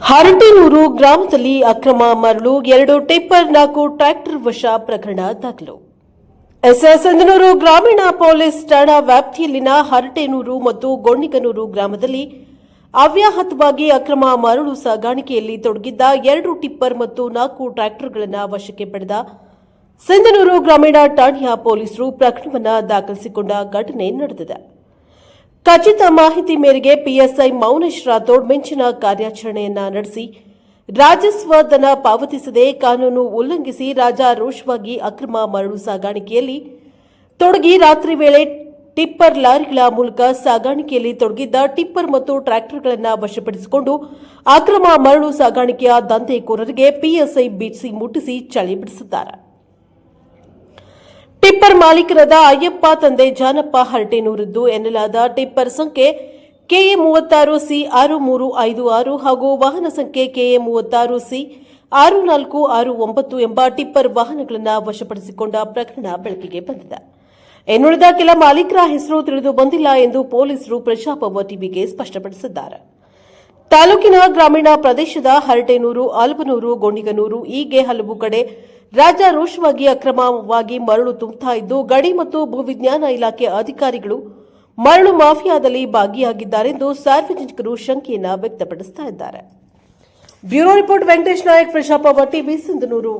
ಹರಟೇನೂರು ಗ್ರಾಮದಲ್ಲಿ ಅಕ್ರಮ ಮರಳು, ಎರಡು ಟಿಪ್ಪರ್, ನಾಲ್ಕು ಟ್ರ್ಯಾಕ್ಟರ್ ವಶ ಪ್ರಕರಣ ದಾಖಲು. ಎಸ್ಎಸ್ಎಂದನೂರು ಗ್ರಾಮೀಣ ಪೊಲೀಸ್ ಠಾಣಾ ವ್ಯಾಪ್ತಿಯಲ್ಲಿನ ಹರಟೇನೂರು ಮತ್ತು ಗೊಣ್ಣಿಗನೂರು ಗ್ರಾಮದಲ್ಲಿ ಅವ್ಯಾಹತವಾಗಿ ಅಕ್ರಮ ಮರಳು ಸಾಗಾಣಿಕೆಯಲ್ಲಿ ತೊಡಗಿದ್ದ ಎರಡು ಟಿಪ್ಪರ್ ಮತ್ತು ನಾಲ್ಕು ಟ್ರ್ಯಾಕ್ಟರ್ಗಳನ್ನು ವಶಕ್ಕೆ ಪಡೆದ ಸಿಂಧನೂರು ಗ್ರಾಮೀಣ ಠಾಣೆಯ ಪೊಲೀಸರು ಪ್ರಕರಣವನ್ನು ದಾಖಲಿಸಿಕೊಂಡ ಘಟನೆ ನಡೆದಿದೆ. ಖಚಿತ ಮಾಹಿತಿ ಮೇರೆಗೆ ಪಿಎಸ್ಐ ಮೌನೇಶ್ ರಾಥೋಡ್ ಮಿಂಚಿನ ಕಾರ್ಯಾಚರಣೆಯನ್ನ ನಡೆಸಿ ರಾಜಸ್ವ ಧನ ಪಾವತಿಸದೆ ಕಾನೂನು ಉಲ್ಲಂಘಿಸಿ ರಾಜಾರೋಷವಾಗಿ ಅಕ್ರಮ ಮರಳು ಸಾಗಾಣಿಕೆಯಲ್ಲಿ ತೊಡಗಿ ರಾತ್ರಿ ವೇಳೆ ಟಿಪ್ಪರ್ ಲಾರಿಗಳ ಮೂಲಕ ಸಾಗಾಣಿಕೆಯಲ್ಲಿ ತೊಡಗಿದ್ದ ಟಿಪ್ಪರ್ ಮತ್ತು ಟ್ರ್ಯಾಕ್ಟರ್ಗಳನ್ನು ವಶಪಡಿಸಿಕೊಂಡು ಅಕ್ರಮ ಮರಳು ಸಾಗಾಣಿಕೆಯ ದಂಧೆಕೋರರಿಗೆ ಪಿಎಸ್ಐ ಬಿಡಿಸಿ ಮುಟ್ಟಿಸಿ ಚಳಿ ಬಿಡಿಸಿದ್ದಾರೆ. ಟಿಪ್ಪರ್ ಮಾಲೀಕರಾದ ಅಯ್ಯಪ್ಪ ತಂದೆ ಜಾನಪ್ಪ ಹರಟೇನೂರದ್ದು ಎನ್ನಲಾದ ಟಿಪ್ಪರ್ ಸಂಖ್ಯೆ ಕೆಎ ಮೂವತ್ತಾರು ಸಿ ಆರು ಮೂರು ಐದು ಆರು ಹಾಗೂ ವಾಹನ ಸಂಖ್ಯೆ ಕೆಎ ಮೂವತ್ತಾರು ಸಿ ಆರು ನಾಲ್ಕು ಆರು ಒಂಬತ್ತು ಎಂಬ ಟಿಪ್ಪರ್ ವಾಹನಗಳನ್ನು ವಶಪಡಿಸಿಕೊಂಡ ಪ್ರಕರಣ ಬೆಳಕಿಗೆ ಬಂದಿದೆ. ಇನ್ನುಳಿದ ಕೆಲ ಮಾಲೀಕರ ಹೆಸರು ತಿಳಿದು ಬಂದಿಲ್ಲ ಎಂದು ಪೊಲೀಸರು ಪ್ರಜಾಪವ ಟಿವಿಗೆ ಸ್ಪಷ್ಟಪಡಿಸಿದ್ದಾರೆ. ತಾಲೂಕಿನ ಗ್ರಾಮೀಣ ಪ್ರದೇಶದ ಹರಟೇನೂರು, ಆಲ್ಬನೂರು, ಗೊಂಡಿಗನೂರು ಹೀಗೆ ಹಲವು ಕಡೆ ರಾಜಾರೋಷವಾಗಿ ಅಕ್ರಮವಾಗಿ ಮರಳು ತುಂಬುತ್ತಾ ಇದ್ದು, ಗಡಿ ಮತ್ತು ಭೂವಿಜ್ಞಾನ ಇಲಾಖೆ ಅಧಿಕಾರಿಗಳು ಮರಳು ಮಾಫಿಯಾದಲ್ಲಿ ಭಾಗಿಯಾಗಿದ್ದಾರೆಂದು ಸಾರ್ವಜನಿಕರು ಶಂಕೆಯನ್ನ ವ್ಯಕ್ತಪಡಿಸುತ್ತಿದ್ದಾರೆ ಬ್ಯೂರೋ ರಿಪೋರ್ಟ್ ವೆಂಕಟೇಶ್ ನಾಯಕ್, ಪ್ರಶಾಪ ಟಿವಿ ಸಿಂಧನೂರು.